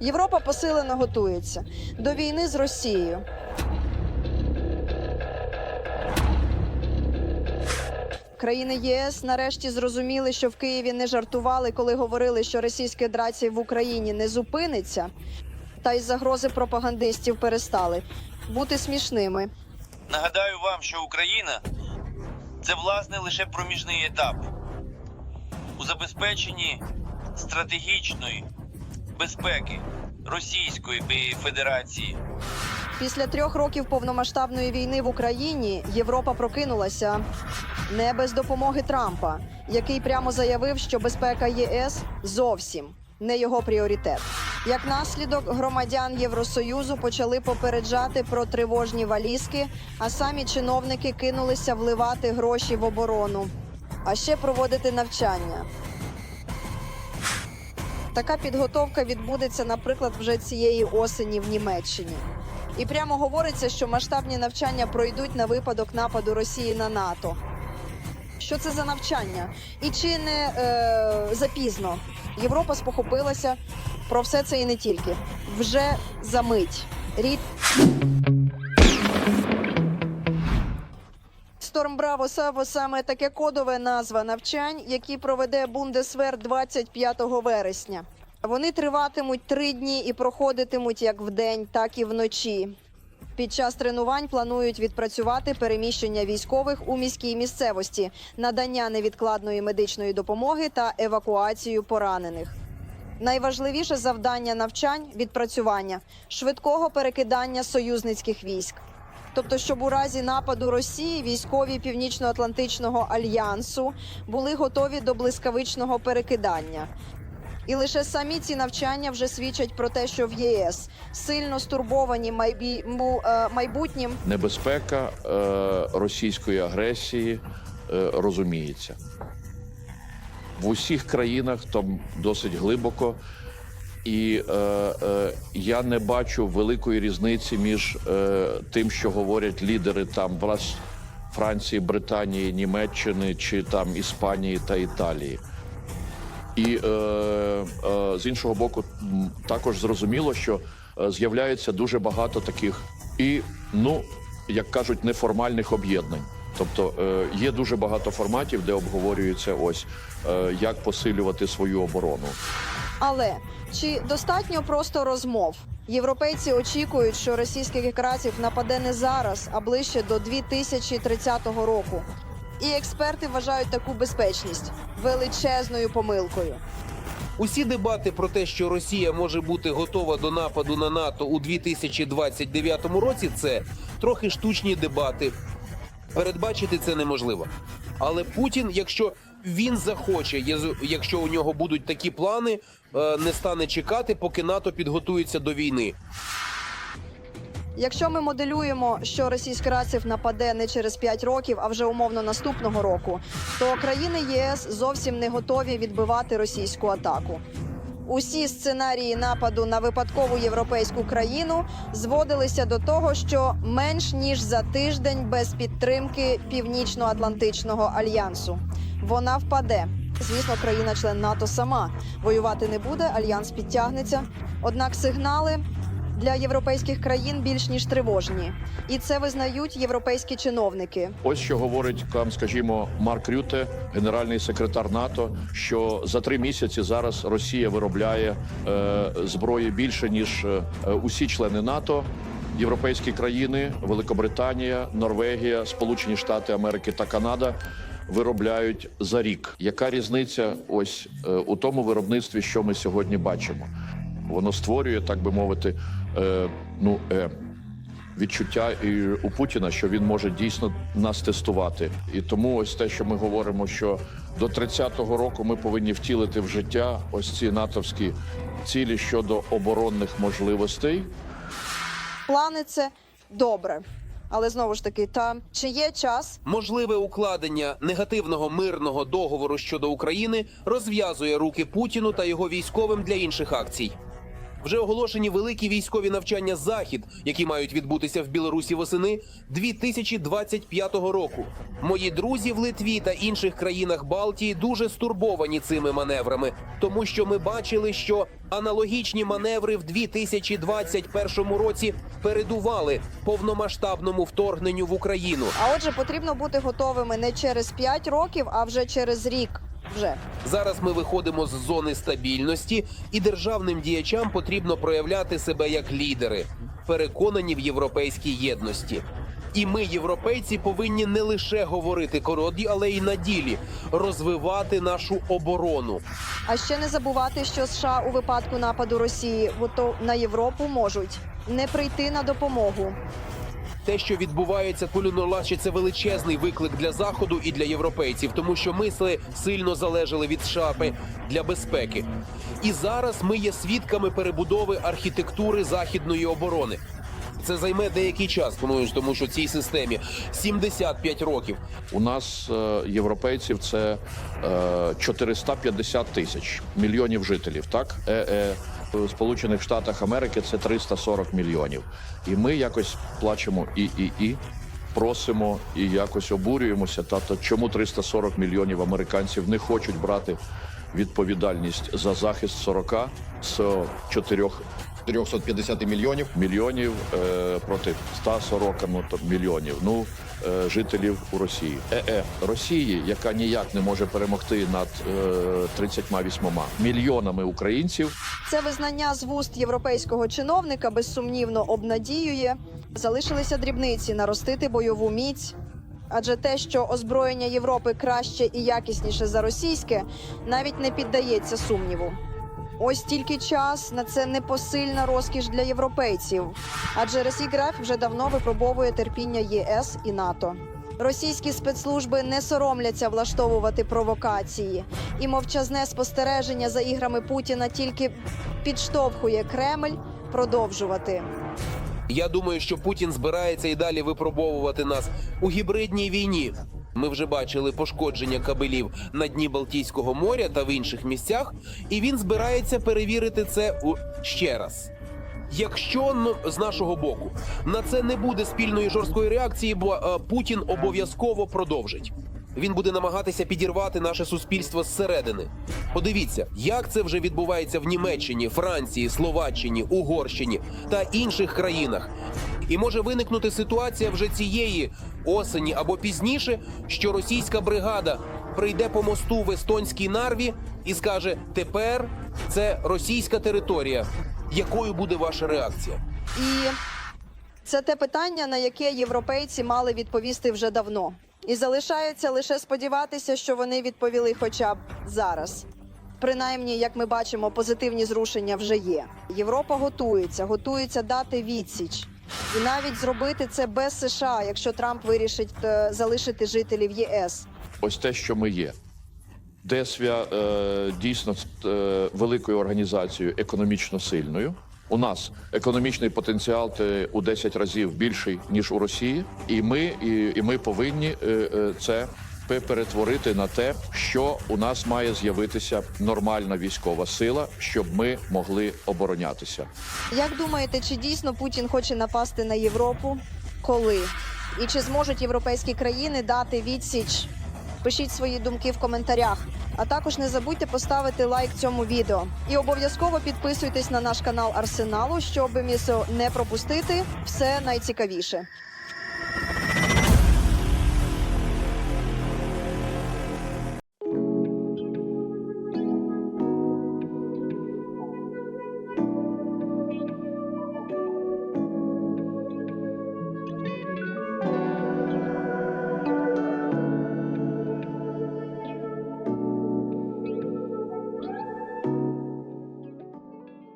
Європа посилено готується до війни з Росією. Країни єС нарешті зрозуміли, що в Києві не жартували, коли говорили, що російська драція в Україні не зупиниться, та й загрози пропагандистів перестали бути смішними. Нагадаю вам, що Україна це власне лише проміжний етап у забезпеченні стратегічної безпеки Російської Федерації. Після трьох років повномасштабної війни в Україні Європа прокинулася не без допомоги Трампа, який прямо заявив, що безпека ЄС зовсім не його пріоритет. Як наслідок, громадян Євросоюзу почали попереджати про тривожні валізки, а самі чиновники кинулися вливати гроші в оборону, а ще проводити навчання. Така підготовка відбудеться, наприклад, вже цієї осені в Німеччині. І прямо говориться, що масштабні навчання пройдуть на випадок нападу Росії на НАТО. Що це за навчання? І чи не е, запізно? Європа спохопилася про все це і не тільки. Вже за мить. Рід Storm Bravo Саво саме таке кодове назва навчань, які проведе Бундесвер 25 вересня. Вони триватимуть три дні і проходитимуть як вдень, так і вночі. Під час тренувань планують відпрацювати переміщення військових у міській місцевості, надання невідкладної медичної допомоги та евакуацію поранених. Найважливіше завдання навчань відпрацювання швидкого перекидання союзницьких військ. Тобто, щоб у разі нападу Росії військові Північно-Атлантичного альянсу були готові до блискавичного перекидання. І лише самі ці навчання вже свідчать про те, що в ЄС сильно стурбовані майбі... е, майбутнім небезпека е, російської агресії е, розуміється. В усіх країнах там досить глибоко, і е, е, я не бачу великої різниці між е, тим, що говорять лідери там влас- Франції, Британії, Німеччини чи там Іспанії та Італії. І е, е, з іншого боку, також зрозуміло, що е, з'являється дуже багато таких і, ну, як кажуть, неформальних об'єднань. Тобто е, є дуже багато форматів, де обговорюється ось е, як посилювати свою оборону. Але чи достатньо просто розмов? Європейці очікують, що російських красів нападе не зараз, а ближче до 2030 року. І експерти вважають таку безпечність величезною помилкою. Усі дебати про те, що Росія може бути готова до нападу на НАТО у 2029 році, це трохи штучні дебати. Передбачити це неможливо. Але Путін, якщо він захоче, якщо у нього будуть такі плани, е, не стане чекати, поки НАТО підготується до війни. Якщо ми моделюємо, що російська раців нападе не через 5 років, а вже умовно наступного року, то країни ЄС зовсім не готові відбивати російську атаку. Усі сценарії нападу на випадкову європейську країну зводилися до того, що менш ніж за тиждень без підтримки Північно-Атлантичного альянсу вона впаде. Звісно, країна-член НАТО сама воювати не буде, альянс підтягнеться. Однак сигнали для європейських країн більш ніж тривожні, і це визнають європейські чиновники. Ось що говорить там, скажімо, Марк Рюте, генеральний секретар НАТО, що за три місяці зараз Росія виробляє е, зброї більше ніж е, усі члени НАТО. Європейські країни, Великобританія, Норвегія, Сполучені Штати Америки та Канада виробляють за рік. Яка різниця ось е, у тому виробництві, що ми сьогодні бачимо? Воно створює, так би мовити, е, ну е, відчуття і у Путіна, що він може дійсно нас тестувати. І тому ось те, що ми говоримо, що до 30-го року ми повинні втілити в життя ось ці натовські цілі щодо оборонних можливостей. Плани це добре, але знову ж таки, та чи є час Можливе укладення негативного мирного договору щодо України розв'язує руки Путіну та його військовим для інших акцій. Вже оголошені великі військові навчання Захід, які мають відбутися в Білорусі восени 2025 року. Мої друзі в Литві та інших країнах Балтії дуже стурбовані цими маневрами, тому що ми бачили, що аналогічні маневри в 2021 році передували повномасштабному вторгненню в Україну. А отже, потрібно бути готовими не через 5 років, а вже через рік. Вже Зараз ми виходимо з зони стабільності, і державним діячам потрібно проявляти себе як лідери, переконані в європейській єдності. І ми, європейці, повинні не лише говорити короді, але й на ділі розвивати нашу оборону. а ще не забувати, що США у випадку нападу Росії на Європу можуть не прийти на допомогу. Те, що відбувається Полюнолаші, це величезний виклик для заходу і для європейців, тому що ми сли- сильно залежали від США пе- для безпеки. І зараз ми є свідками перебудови архітектури західної оборони. Це займе деякий час, тому, що цій системі 75 років. У нас е, європейців це е, 450 тисяч мільйонів жителів. Так е, е, в Сполучених Штатах Америки це 340 мільйонів. І ми якось плачемо і і і просимо і якось обурюємося. Тато, чому 340 мільйонів американців не хочуть брати відповідальність за захист 40 з 4 450 мільйонів. мільйонів е, проти 140 ну, то мільйонів ну, е, жителів у Росії. ЕЕ Росії, яка ніяк не може перемогти над е, 38 мільйонами українців. Це визнання з вуст європейського чиновника безсумнівно обнадіює. Залишилися дрібниці наростити бойову міць. Адже те, що озброєння Європи краще і якісніше за російське, навіть не піддається сумніву. Ось тільки час на це непосильна розкіш для європейців. Адже Росій Граф вже давно випробовує терпіння ЄС і НАТО. Російські спецслужби не соромляться влаштовувати провокації, і мовчазне спостереження за іграми Путіна тільки підштовхує Кремль продовжувати. Я думаю, що Путін збирається і далі випробовувати нас у гібридній війні. Ми вже бачили пошкодження кабелів на дні Балтійського моря та в інших місцях, і він збирається перевірити це ще раз. Якщо ну, з нашого боку на це не буде спільної жорсткої реакції, бо е, Путін обов'язково продовжить. Він буде намагатися підірвати наше суспільство зсередини. Подивіться, як це вже відбувається в Німеччині, Франції, Словаччині, Угорщині та інших країнах. І може виникнути ситуація вже цієї осені або пізніше, що російська бригада прийде по мосту в естонській нарві і скаже: тепер це російська територія. Якою буде ваша реакція? І це те питання, на яке європейці мали відповісти вже давно. І залишається лише сподіватися, що вони відповіли хоча б зараз. Принаймні, як ми бачимо, позитивні зрушення вже є. Європа готується, готується дати відсіч. І навіть зробити це без США, якщо Трамп вирішить е, залишити жителів ЄС. Ось те, що ми є. Десвя е, дійсно е, великою організацією, економічно сильною. У нас економічний потенціал у 10 разів більший ніж у Росії, і ми, і, і ми повинні е, е, це перетворити на те, що у нас має з'явитися нормальна військова сила, щоб ми могли оборонятися. Як думаєте, чи дійсно Путін хоче напасти на Європу? Коли? І чи зможуть європейські країни дати відсіч? Пишіть свої думки в коментарях. А також не забудьте поставити лайк цьому відео. І обов'язково підписуйтесь на наш канал Арсеналу, щоб місо не пропустити все найцікавіше.